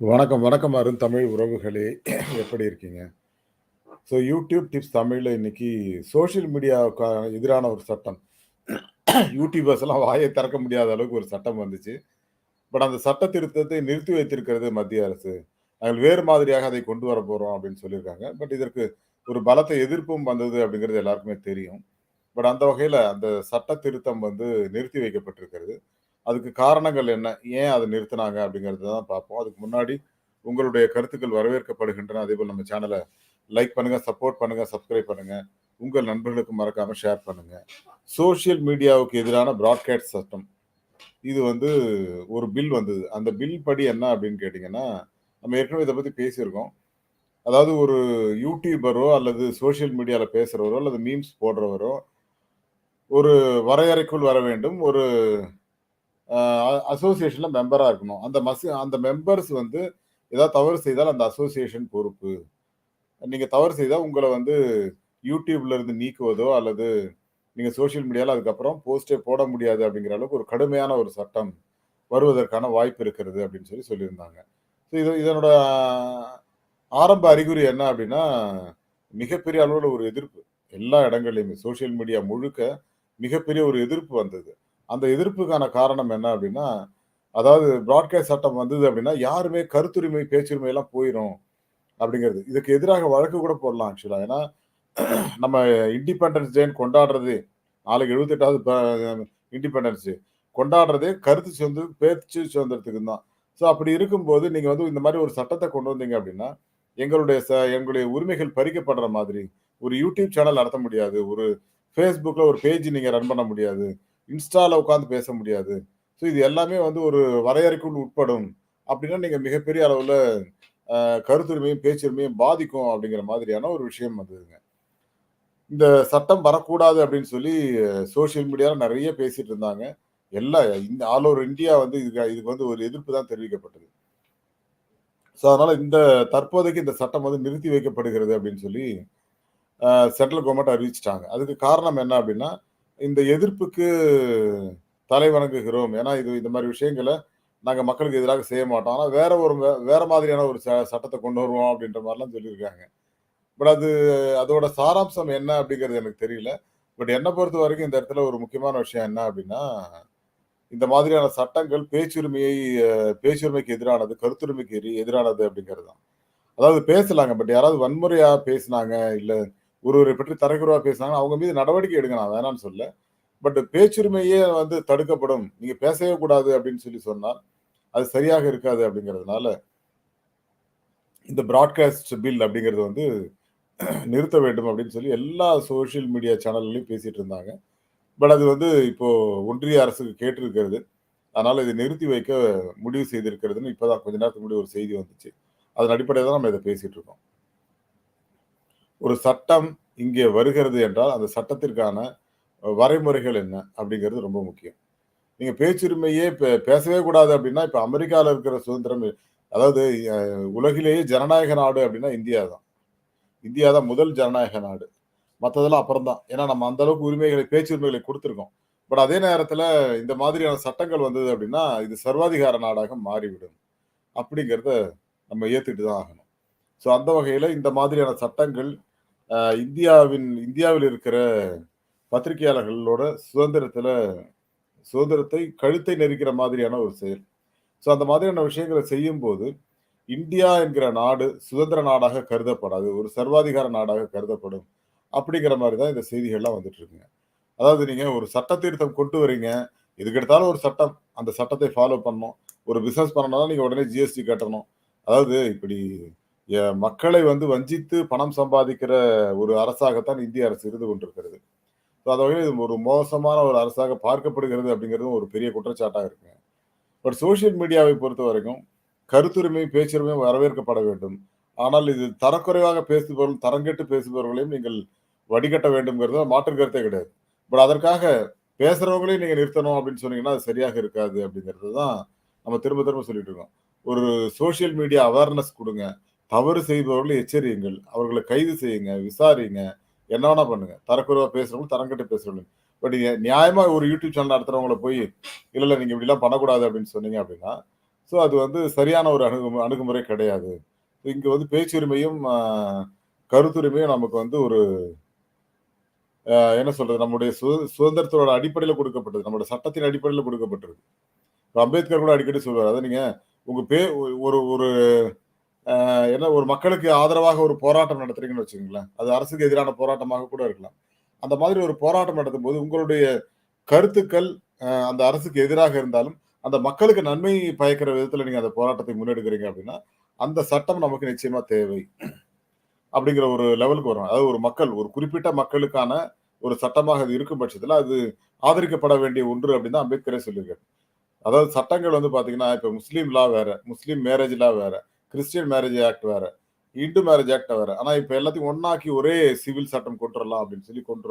வணக்கம், வணக்கம் அருந்தமிழ் உறவுகளே! எப்படி இருக்கீங்க? ஸோ யூடியூப் டிப்ஸ் தமிழில் இன்னைக்கு சோஷியல் மீடியாவுக்கு எதிரான ஒரு சட்டம். யூடியூபர்ஸ் எல்லாம் வாயை திறக்க முடியாத அளவுக்கு ஒரு சட்டம் வந்துச்சு. பட் அந்த சட்ட திருத்தத்தை நிறுத்தி வைத்திருக்கிறது மத்திய அரசு. நாங்கள் வேறு மாதிரியாக அதை கொண்டு வரப்போறோம் அப்படின்னு சொல்லியிருக்காங்க. பட் இதற்கு ஒரு பலத்த எதிர்ப்பும் வந்தது அப்படிங்கிறது எல்லாருக்குமே தெரியும். பட் அந்த வகையில் அந்த சட்ட திருத்தம் வந்து நிறுத்தி வைக்கப்பட்டிருக்கிறது. அதுக்கு காரணங்கள் என்ன? ஏன் அதை நிறுத்தினாங்க அப்படிங்கிறத தான் பார்ப்போம். அதுக்கு முன்னாடி உங்களுடைய கருத்துக்கள் வரவேற்கப்படுகின்றன. அதே போல் நம்ம சேனலை லைக் பண்ணுங்க, சப்போர்ட் பண்ணுங்க, சப்ஸ்கிரைப் பண்ணுங்க. உங்கள் நண்பர்களுக்கு மறக்காம ஷேர் பண்ணுங்க. சோசியல் மீடியாவுக்கு எதிரான பிராட்காஸ்ட் சட்டம். இது வந்து ஒரு பில் வந்தது. அந்த பில் படி என்ன அப்படின்னு கேட்டிங்கன்னா நம்ம ஏற்கனவே இதை பற்றி பேசியிருக்கோம். அதாவது ஒரு யூடியூபரோ அல்லது சோசியல் மீடியாவில் பேசுகிறவரோ அல்லது மீம்ஸ் போடுறவரோ, ஒரு வரையறைக்குள் வர வேண்டும். ஒரு அசோசியேஷன்ல மெம்பரா இருக்கணும். அந்த மசி அந்த மெம்பர்ஸ் வந்து ஏதாவது தவறு செய்தால் அந்த அசோசியேஷன் பொறுப்பு. நீங்க தவறு செய்தால் உங்களை வந்து யூடியூப்ல இருந்து நீக்குவதோ அல்லது நீங்க சோசியல் மீடியால அதுக்கப்புறம் போஸ்ட்டே போட முடியாது அப்படிங்கிற அளவுக்கு ஒரு கடுமையான ஒரு சட்டம் வருவதற்கான வாய்ப்பு இருக்கிறது அப்படின்னு சொல்லி சொல்லியிருந்தாங்க. ஸோ இது இதனோட ஆரம்ப அறிகுறி என்ன அப்படின்னா, மிகப்பெரிய அளவில் ஒரு எதிர்ப்பு. எல்லா இடங்கள்லையுமே சோசியல் மீடியா முழுக்க மிகப்பெரிய ஒரு எதிர்ப்பு வந்தது. அந்த எதிர்ப்புக்கான காரணம் என்ன அப்படின்னா, அதாவது பிராட்காஸ்ட் சட்டம் வந்தது அப்படின்னா, யாருமே கருத்துரிமை, பேச்சுரிமை எல்லாம் போயிடும் அப்படிங்கிறது. இதுக்கு எதிராக வழக்கு கூட போடலாம் ஆக்சுவலாக ஏன்னா, நம்ம இண்டிபெண்டன்ஸ் டேன்னு கொண்டாடுறது நாளைக்கு 78வது ப இண்டிபெண்டன்ஸ் டே. கொண்டாடுறதே கருத்து சுதந்திர பேச்சு சுதந்திரத்துக்கு தான். ஸோ அப்படி இருக்கும்போது நீங்கள் வந்து இந்த மாதிரி ஒரு சட்டத்தை கொண்டு வந்தீங்க அப்படின்னா, எங்களுடைய ச எங்களுடைய உரிமைகள் பறிக்கப்படுற மாதிரி, ஒரு யூடியூப் சேனல் நடத்த முடியாது. ஒரு ஃபேஸ்புக்கில் ஒரு பேஜ் நீங்கள் ரன் பண்ண முடியாது. இன்ஸ்டாவில் உட்காந்து பேச முடியாது. ஸோ இது எல்லாமே வந்து ஒரு வரையறைக்குள் உட்படும். அப்படின்னா நீங்கள் மிகப்பெரிய அளவில் கருத்துரிமையும், பேச்சுரிமையும் பாதிக்கும் அப்படிங்கிற மாதிரியான ஒரு விஷயம் வந்ததுங்க. இந்த சட்டம் வரக்கூடாது அப்படின்னு சொல்லி சோசியல் மீடியாவில் நிறைய பேசிட்டு இருந்தாங்க. எல்லா இந்த ஆல் ஓவர் இந்தியா வந்து இதுக்கு இதுக்கு வந்து ஒரு எதிர்ப்பு தான் தெரிவிக்கப்பட்டது. ஸோ அதனால இந்த தற்போதைக்கு இந்த சட்டம் வந்து நிறுத்தி வைக்கப்படுகிறது அப்படின்னு சொல்லி சென்ட்ரல் கவர்மெண்ட் அறிவிச்சுட்டாங்க. அதுக்கு காரணம் என்ன அப்படின்னா, இந்த எதிர்ப்புக்கு தலை வணங்குகிறோம். ஏன்னா இது இந்த மாதிரி விஷயங்களை நாங்கள் மக்களுக்கு எதிராக செய்ய மாட்டோம். ஆனால் வேற ஒரு வே வேற மாதிரியான ஒரு ச கொண்டு வருவோம் அப்படின்ற மாதிரிலாம் சொல்லியிருக்காங்க. பட் அது அதோட சாராம்சம் என்ன அப்படிங்கிறது எனக்கு தெரியல. பட் என்னை பொறுத்த வரைக்கும் இந்த இடத்துல ஒரு முக்கியமான விஷயம் என்ன அப்படின்னா, இந்த மாதிரியான சட்டங்கள் பேச்சுரிமையை பேச்சுரிமைக்கு எதிரானது, கருத்துரிமைக்கு எரி எதிரானது அப்படிங்கிறது தான். அதாவது பேசலாங்க. பட் யாராவது வன்முறையாக பேசினாங்க, இல்லை ஒருவரை பற்றி தரக்குறைவாக பேசினாங்கன்னா, அவங்க மீது நடவடிக்கை எடுங்க. நான் வேணாம்னு சொல்ல பட் பேச்சுரிமையே வந்து தடுக்கப்படும். நீங்க பேசவே கூடாது அப்படின்னு சொல்லி சொன்னால் அது சரியாக இருக்காது அப்படிங்கிறதுனால இந்த ப்ராட்காஸ்ட் பில் அப்படிங்கிறது வந்து நிறுத்த வேண்டும் அப்படின்னு சொல்லி எல்லா சோசியல் மீடியா சேனல்லையும் பேசிட்டு இருந்தாங்க. பட் அது வந்து இப்போ ஒன்றிய அரசுக்கு கேட்டிருக்கிறது. அதனால இதை நிறுத்தி வைக்க முடிவு செய்திருக்கிறதுன்னு இப்போதான் கொஞ்ச நேரத்துக்கு முன்னாடி ஒரு செய்தி வந்துச்சு. அதன் அடிப்படையில் தான் நம்ம இதை பேசிட்டு இருக்கோம். ஒரு சட்டம் இங்கே வருகிறது என்றால், அந்த சட்டத்திற்கான வரைமுறைகள் என்ன அப்படிங்கிறது ரொம்ப முக்கியம். நீங்கள் பேச்சுரிமையே பே பேசவே கூடாது அப்படின்னா, இப்போ அமெரிக்காவில் இருக்கிற சுதந்திரம் அதாவது உலகிலேயே ஜனநாயக நாடு அப்படின்னா இந்தியா தான். இந்தியா தான் முதல் ஜனநாயக நாடு. மற்றதெல்லாம் அப்புறம் தான். ஏன்னா நம்ம அந்த அளவுக்கு உரிமைகளை பேச்சுரிமைகளை கொடுத்துருக்கோம் பட் அதே நேரத்தில் இந்த மாதிரியான சட்டங்கள் வந்தது அப்படின்னா, இது சர்வாதிகார நாடாக மாறிவிடும். அப்படிங்கிறத நம்ம ஏத்துக்கிட்டு தான் ஆகணும். ஸோ அந்த வகையில் இந்த மாதிரியான சட்டங்கள் இந்தியாவின் இந்தியாவில் இருக்கிற பத்திரிகையாளர்களோட சுதந்திரத்தில் சுதந்திரத்தை கழுத்தை நெரிக்கிற மாதிரியான ஒரு செயல். ஸோ அந்த மாதிரியான விஷயங்கள செய்யும்போது, இந்தியா என்கிற நாடு சுதந்திர நாடாக கருதப்படாது. ஒரு சர்வாதிகார நாடாக கருதப்படும். அப்படிங்கிற மாதிரி தான் இந்த செய்திகள்லாம் வந்துட்டு இருக்குங்க. அதாவது நீங்கள் ஒரு சட்ட திருத்தம் கொண்டு வரீங்க. இதுக்கெடுத்தாலும் ஒரு சட்டம். அந்த சட்டத்தை ஃபாலோ பண்ணணும். ஒரு பிஸ்னஸ் பண்ணணும்னா நீங்கள் உடனே ஜிஎஸ்டி கட்டணும். அதாவது இப்படி மக்களை வந்து வஞ்சித்து பணம் சம்பாதிக்கிற ஒரு அரசாகத்தான் இந்திய அரசு இருந்து கொண்டிருக்கிறது. ஸோ அதை வகையில் இது ஒரு மோசமான ஒரு அரசாக பார்க்கப்படுகிறது அப்படிங்கிறதும் ஒரு பெரிய குற்றச்சாட்டாக இருக்குங்க. பட் சோசியல் மீடியாவை பொறுத்த வரைக்கும் கருத்துரிமை, பேச்சுரிமை வரவேற்கப்பட வேண்டும். ஆனால் இது தரக்குறைவாக பேசுபவர்கள், தரங்கெட்டு பேசுபவர்களையும் நீங்கள் வடிகட்ட வேண்டும்ங்கிறது மாற்று கருத்தே கிடையாது. பட் அதற்காக பேசுகிறவங்களையும் நீங்கள் நிறுத்தணும் அப்படின்னு சொன்னீங்கன்னா, அது சரியாக இருக்காது அப்படிங்கிறது தான் நம்ம திரும்ப திரும்ப சொல்லிட்டு இருக்கோம். ஒரு சோசியல் மீடியா அவேர்னஸ் கொடுங்க தவறு செய்பவர்களை எச்சரியுங்கள். அவர்களை கைது செய்யுங்க, விசாரிங்க. என்ன வேணா பண்ணுங்க. தரக்குறைவா பேசுறவங்க, தரங்கட்டு பேசுறவங்க. பட் நீங்க நியாயமா ஒரு யூடியூப் சேனல் நடத்துறவங்கள போய், இல்ல இல்ல நீங்க இப்படிலாம் பண்ணக்கூடாது அப்படின்னு சொன்னீங்க அப்படின்னா, ஸோ அது வந்து சரியான ஒரு அணுகு அணுகுமுறை கிடையாது இங்க வந்து பேச்சுரிமையும் கருத்துரிமையும் நமக்கு வந்து ஒரு என்ன சொல்றது நம்முடைய சு- சுதந்திரத்தோட அடிப்படையில் கொடுக்கப்பட்டது நம்மளோட சட்டத்தின் அடிப்படையில் கொடுக்கப்பட்டிருக்கு இப்போ அம்பேத்கர் கூட அடிக்கடி சொல்வார் அதை நீங்க உங்க பே ஒரு ஒரு என்ன ஒரு மக்களுக்கு ஆதரவாக ஒரு போராட்டம் நடத்துறீங்கன்னு வச்சுக்கோங்களேன். அது அரசுக்கு எதிரான போராட்டமாக கூட இருக்கலாம். அந்த மாதிரி ஒரு போராட்டம் நடத்தும் போது உங்களுடைய கருத்துக்கள் அந்த அரசுக்கு எதிராக இருந்தாலும் அந்த மக்களுக்கு நன்மை பயக்கிற விதத்துல நீங்க அந்த போராட்டத்தை முன்னெடுக்கிறீங்க அப்படின்னா அந்த சட்டம் நமக்கு நிச்சயமா தேவை. அப்படிங்கிற ஒரு லெவலுக்கு வரும் அதாவது ஒரு மக்கள் ஒரு குறிப்பிட்ட மக்களுக்கான ஒரு சட்டமாக அது இருக்கும் பட்சத்தில் அது ஆதரிக்கப்பட வேண்டிய ஒன்று அப்படின்னு தான் அம்பேத்கரே சொல்லியிருக்காரு. அதாவது சட்டங்கள் வந்து பார்த்தீங்கன்னா இப்போ முஸ்லீம் லா வேற முஸ்லீம் மேரேஜ் லா வேற கிறிஸ்டியன் மேரேஜ் ஆக்ட் வேற. இந்து மேரேஜ் ஆக்ட் வேற. ஆனா இப்ப எல்லாத்தையும் ஒன்னாக்கி ஒரே சிவில் சட்டம் கொண்டுடலாம் அப்படின்னு சொல்லி கொண்டு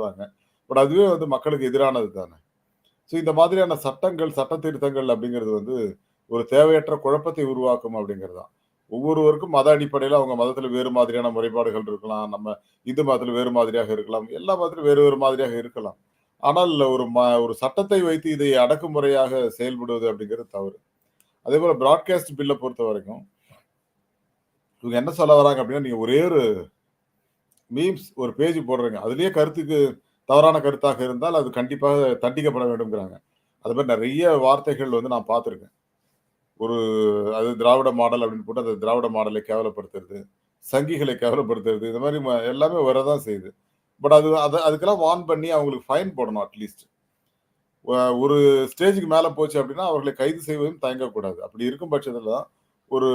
பட் அதுவே வந்து மக்களுக்கு எதிரானது தானே. ஸோ இந்த மாதிரியான சட்டங்கள் சட்ட திருத்தங்கள் அப்படிங்கிறது வந்து ஒரு தேவையற்ற குழப்பத்தை உருவாக்கும் அப்படிங்கிறது தான் ஒவ்வொருவருக்கும் மத அடிப்படையில் அவங்க மதத்தில் வேறு மாதிரியான முறைப்பாடுகள் இருக்கலாம். நம்ம இந்து மதத்தில் வேறு மாதிரியாக இருக்கலாம். எல்லா மதத்திலும் வேறு வேறு மாதிரியாக இருக்கலாம். ஆனால் ஒரு ம ஒரு சட்டத்தை வைத்து இதை அடக்குமுறையாக செயல்படுவது அப்படிங்கிறது தவறு. அதே போல் ப்ராட்காஸ்ட் பில்லை பொறுத்த வரைக்கும் இவங்க என்ன சொல்ல வராங்க அப்படின்னா நீங்க ஒரே ஒரு மீம்ஸ் ஒரு பேஜ் போடுறீங்க. அதுலயே கருத்துக்கு தவறான கருத்தாக இருந்தால் அது கண்டிப்பாக தண்டிக்கப்பட வேண்டும்ங்கிறாங்க. அது மாதிரி நிறைய வார்த்தைகள் வந்து நான் பார்த்துருக்கேன். ஒரு அது திராவிட மாடல் அப்படின்னு போட்டு அந்த திராவிட மாடலை கேவலப்படுத்துறது சங்கிகளை கேவலப்படுத்துறது இந்த மாதிரி ம- எல்லாமே வரதான் செய்யுது. பட் அது அது அதுக்கெல்லாம் வார்ன் பண்ணி அவங்களுக்கு ஃபைன் போடணும் அட்லீஸ்ட் ஒரு ஸ்டேஜுக்கு மேலே போச்சு அப்படின்னா அவர்களை கைது செய்வதும் தயங்கக்கூடாது. அப்படி இருக்கும் பட்சத்தில் தான் ஒரு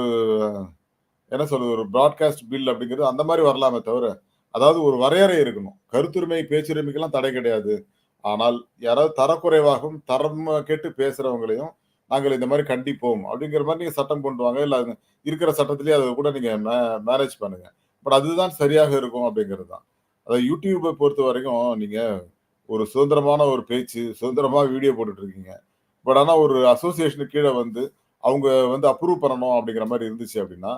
என்ன சொல்றது ஒரு ப்ராட்காஸ்ட் பில் அப்படிங்கிறது அந்த மாதிரி வரலாமே தவிர அதாவது ஒரு வரையறை இருக்கணும். கருத்துரிமை பேச்சுரிமைக்கெல்லாம் தடை கிடையாது. ஆனால் யாராவது தரக்குறைவாகவும் தரம் கேட்டு பேசுறவங்களையும் நாங்கள் இந்த மாதிரி கண்டிப்போம் அப்படிங்கிற மாதிரி நீங்க சட்டம் கொண்டு வாங்க. இல்ல இருக்கிற சட்டத்திலேயே அதை கூட நீங்க மேனேஜ் பண்ணுங்க. பட் அதுதான் சரியாக இருக்கும் அப்படிங்கிறது தான். அதாவது யூடியூப்பை பொறுத்த வரைக்கும் நீங்க ஒரு சுதந்திரமான ஒரு பேச்சு சுதந்திரமா வீடியோ போட்டுட்டு இருக்கீங்க பட் ஆனா ஒரு அசோசியேஷனுக்கு கீழே வந்து அவங்க வந்து அப்ரூவ் பண்ணணும் அப்படிங்கிற மாதிரி இருந்துச்சு அப்படின்னா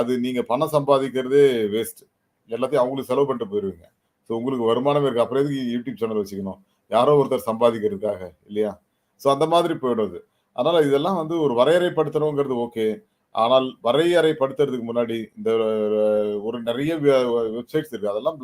அது நீங்கள் பணம் சம்பாதிக்கிறதே வேஸ்ட் எல்லாத்தையும் அவங்களுக்கு செலவு பண்ணிட்டு போயிடுவீங்க ஸோ உங்களுக்கு வருமானம் இருக்குது அப்புறம் எதுக்கு யூடியூப் சேனல் வச்சுக்கணும்? யாரோ ஒருத்தர் சம்பாதிக்கிறதுக்காக இல்லையா? ஸோ அந்த மாதிரி போயிடுறது. அதனால் இதெல்லாம் வந்து ஒரு வரையறைப்படுத்தணுங்கிறது ஓகே ஆனால் வரையறைப்படுத்துறதுக்கு முன்னாடி இந்த ஒரு நிறைய வெப்சைட்ஸ் இருக்குது அதெல்லாம்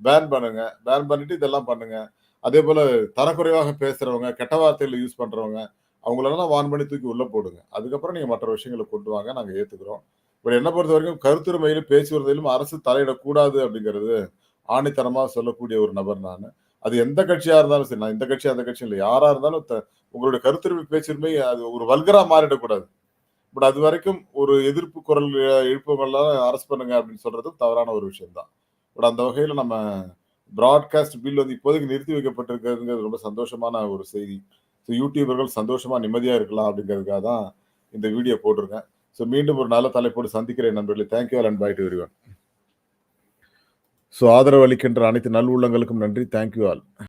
பேன் பண்ணுங்க. பேன் பண்ணிட்டு இதெல்லாம் பண்ணுங்க. அதே போல் தரக்குறைவாக பேசுகிறவங்க கெட்ட வார்த்தைகளை யூஸ் பண்ணுறவங்க அவங்களெல்லாம் வான் பண்ணி தூக்கி உள்ளே போடுங்க. அதுக்கப்புறம் நீங்கள் மற்ற விஷயங்களை கொண்டு வாங்க. நாங்கள் ஏற்றுக்கிறோம் பட் என்ன பொறுத்த வரைக்கும் கருத்துரிமையிலும் பேச்சுவதிலும் அரசு தலையிடக்கூடாது அப்படிங்கிறது ஆணித்தனமாக சொல்லக்கூடிய ஒரு நபர் நான். அது எந்த கட்சியாக இருந்தாலும் சரி நான் இந்த கட்சி அந்த கட்சி இல்லை யாராக இருந்தாலும் த- உங்களுடைய கருத்துரிமை பேச்சுரிமை அது ஒரு வல்கராக மாறிடக்கூடாது. பட் அது வரைக்கும் ஒரு எதிர்ப்பு குரல் எழுப்பவங்களாம் அரசு பண்ணுங்க அப்படின்னு சொல்றதும் தவறான ஒரு விஷயம்தான். பட் அந்த வகையில் நம்ம ப்ராட்காஸ்ட் பில் வந்து இப்போதைக்கு நிறுத்தி வைக்கப்பட்டிருக்கிறதுங்கிறது ரொம்ப சந்தோஷமான ஒரு செய்தி. ஸோ யூடியூபர்கள் சந்தோஷமாக நிம்மதியாக இருக்கலாம் அப்படிங்கிறதுக்காக தான் இந்த வீடியோ போட்டிருக்கேன். ஸோ மீண்டும் ஒரு நல்ல தலைப்போடு சந்திக்கிறேன் நண்பர்களே. Thank you and bye to everyone so ஆதரவு அளிக்கின்ற அனைத்து நல் உள்ளங்களுக்கும் நன்றி. Thank you all